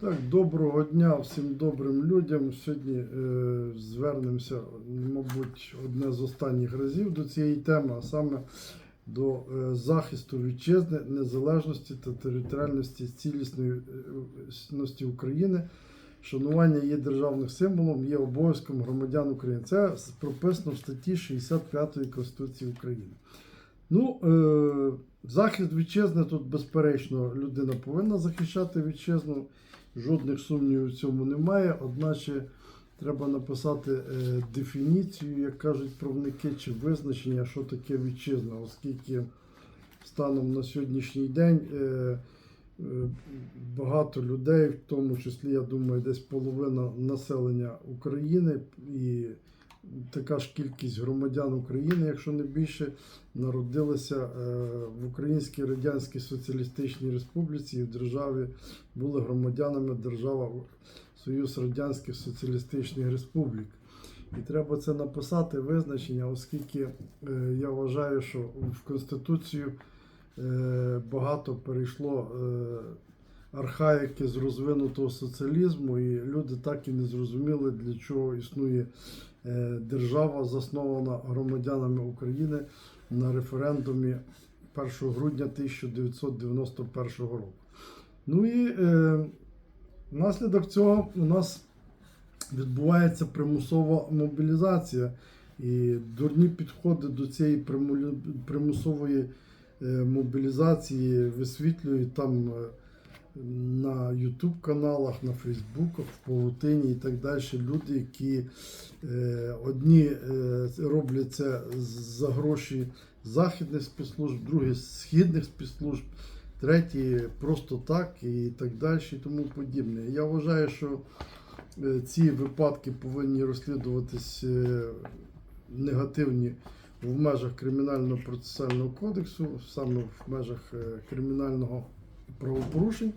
Так, доброго дня всім добрим людям. Сьогодні е, звернемося, мабуть, одне з останніх разів до цієї теми, а саме до е, захисту вітчизни, незалежності та територіальності цілісності України. Шанування є державним символом, є обов'язком громадян України. Це прописано в статті 65 Конституції України. Ну, е, захист вітчизни тут, безперечно, людина повинна захищати вітчизну. Жодних сумнівів в цьому немає. Одначе треба написати е, дефініцію, як кажуть правники, чи визначення, що таке вітчизна, оскільки станом на сьогоднішній день е, е, багато людей, в тому числі, я думаю, десь половина населення України і така ж кількість громадян України, якщо не більше, народилися е, в Українській Радянській Соціалістичній Республіці і в державі були громадянами держава Союз Радянських Соціалістичних Республік. І треба це написати визначення, оскільки е, я вважаю, що в Конституцію е, багато перейшло архаїки з розвинутого соціалізму, і люди так і не зрозуміли, для чого існує е, держава, заснована громадянами України на референдумі 1 грудня 1991 року. Ну і е, внаслідок цього у нас відбувається примусова мобілізація. І дурні підходи до цієї примусової е, мобілізації висвітлюють там е, на YouTube каналах, на Фейсбуках, в Павутині і так далі. Люди, які е, одні е, роблять це за гроші західних спецслужб, другі східних спецслужб, треті просто так і так далі, і тому подібне. Я вважаю, що е, ці випадки повинні розслідуватись е, негативні в межах кримінального процесуального кодексу, саме в межах е, кримінального правопорушень,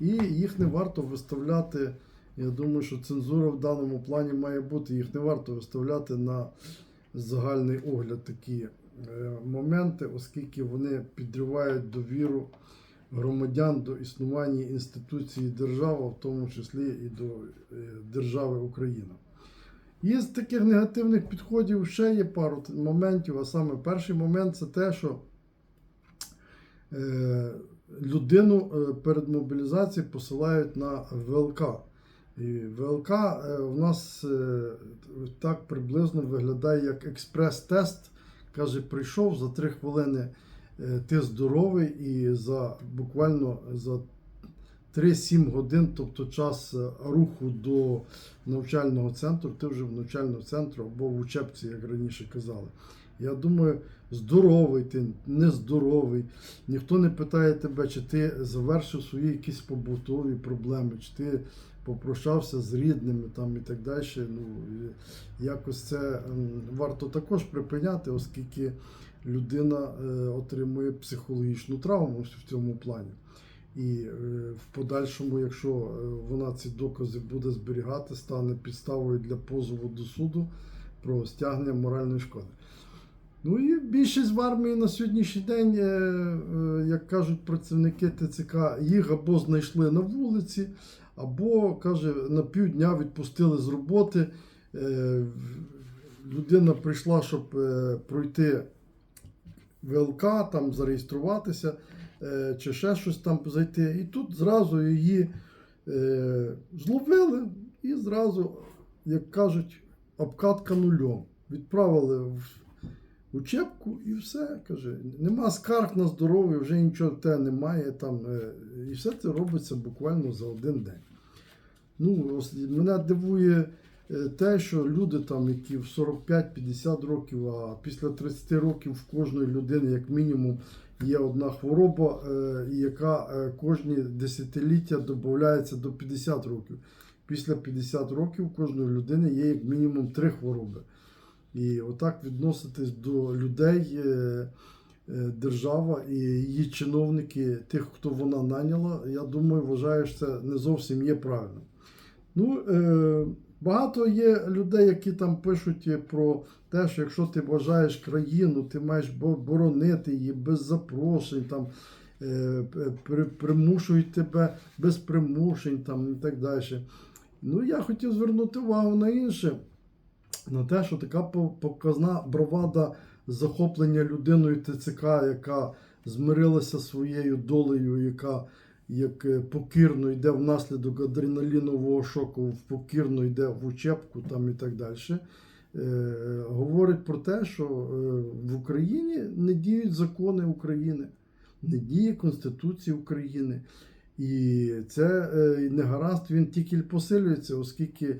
і їх не варто виставляти. Я думаю, що цензура в даному плані має бути. Їх не варто виставляти на загальний огляд такі е, моменти, оскільки вони підривають довіру громадян до існування інституції держави, в тому числі і до е, держави Україна. Із таких негативних підходів ще є пару моментів. А саме перший момент це те, що е, людину е, перед мобілізацією посилають на ВЛК. І ВЛК е, у нас е, так приблизно виглядає як експрес-тест. Каже, прийшов за 3 хвилини ти здоровий, і за буквально за 3-7 годин, тобто час руху до навчального центру, ти вже в навчальному центрі або в учебці, як раніше казали. Я думаю, здоровий ти, нездоровий. Ніхто не питає тебе, чи ти завершив свої якісь побутові проблеми, чи ти попрощався з рідними там і так далі. Ну, якось це варто також припиняти, оскільки людина е, отримує психологічну травму в цьому плані. І е, в подальшому, якщо е, вона ці докази буде зберігати, стане підставою для позову до суду про стягнення моральної шкоди. Ну і більшість в армії на сьогоднішній день, е, е, як кажуть працівники ТЦК, їх або знайшли на вулиці, або, каже, на півдня відпустили з роботи. Е, Людина прийшла, щоб пройти ВЛК, там зареєструватися, чи ще щось там зайти. І тут зразу її зловили і зразу, як кажуть, обкатка нульом. Відправили в учебку і все. Каже, нема скарг на здоров'я, вже нічого в немає. Там, е, і все це робиться буквально за один день. Ну, мене дивує е, те, що люди, там, які в 45-50 років, а після 30 років в кожної людини, як мінімум, є одна хвороба, е, яка кожні десятиліття додається до 50 років. Після 50 років кожної людини є як мінімум три хвороби. І отак відноситись до людей, е, е, держава і її чиновники, тих, хто вона наняла, я думаю, вважаю, що це не зовсім є правильно. Ну, е, багато є людей, які там пишуть про те, що якщо ти вважаєш країну, ти маєш боронити її без запрошень, там, примушують тебе без примушень там, і так далі. Ну, я хотів звернути увагу на інше, на те, що така показна бравада захоплення людиною ТЦК, яка змирилася своєю долею, яка як е, покірно йде внаслідок адреналінового шоку, покірно йде в учебку там і так далі. Е, говорить про те, що е, в Україні не діють закони України, не діє Конституція України. І це негаразд він тільки посилюється, оскільки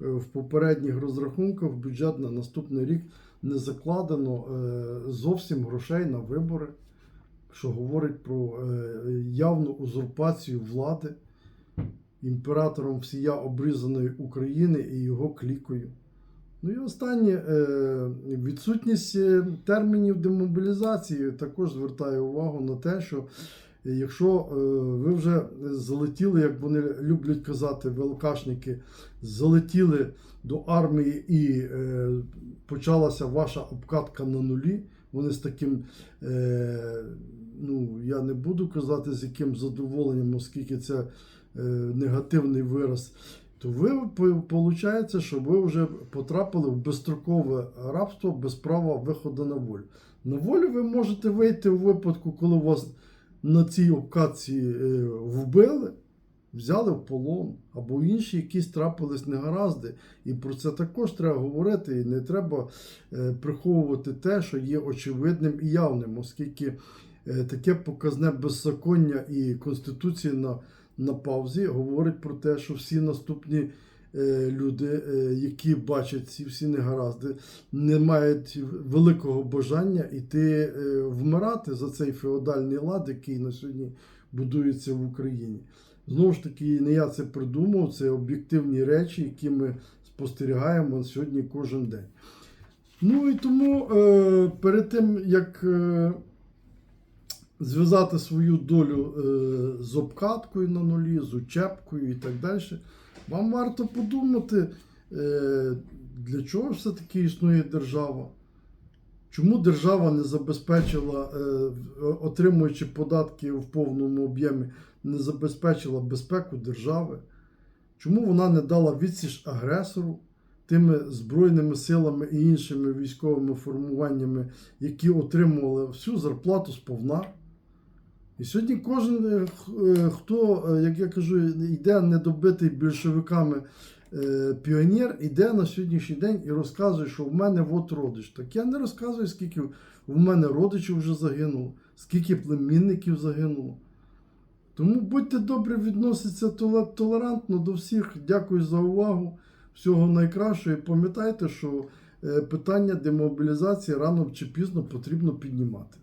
в попередніх розрахунках бюджет на наступний рік не закладено е, зовсім грошей на вибори, що говорить про е, явну узурпацію влади імператором всія обрізаної України і його клікою. Ну і останнє е, відсутність е, термінів демобілізації також звертає увагу на те, що якщо е, ви вже залетіли, як вони люблять казати, ВЛКшники, залетіли до армії і е, почалася ваша обкатка на нулі, вони з таким, е, ну я не буду казати, з яким задоволенням, оскільки це негативний вираз то ви виходить, що ви вже потрапили в безстрокове рабство без права виходу на волю. На волю ви можете вийти у випадку, коли у вас на цій обкатці е, вбили, взяли в полон, або інші якісь трапились негаразди. І про це також треба говорити. І не треба е, приховувати те, що є очевидним і явним, оскільки е, таке показне беззаконня і Конституція на на паузі говорить про те, що всі наступні люди, е, які бачать ці всі негаразди, не мають великого бажання йти е, вмирати за цей феодальний лад, який на сьогодні будується в Україні. Знову ж таки, не я це придумав, це об'єктивні речі, які ми спостерігаємо сьогодні кожен день. Ну і тому е, перед тим, як е, зв'язати свою долю е, з обкаткою на нулі, з учебкою і так далі, вам варто подумати, е, для чого все-таки існує держава. Чому держава не забезпечила, е, отримуючи податки в повному об'ємі, не забезпечила безпеку держави? Чому вона не дала відсіч агресору тими збройними силами і іншими військовими формуваннями, які отримували всю зарплату сповна? І сьогодні кожен, е, е, хто, е, як я кажу, йде недобитий більшовиками піонер, йде на сьогоднішній день і розказує, що в мене от родич. Так я не розказую, скільки в мене родичів вже загинуло, скільки племінників загинуло. Тому будьте добрі, відноситься толерантно до всіх. Дякую за увагу. Всього найкращого. І пам'ятайте, що питання демобілізації рано чи пізно потрібно піднімати.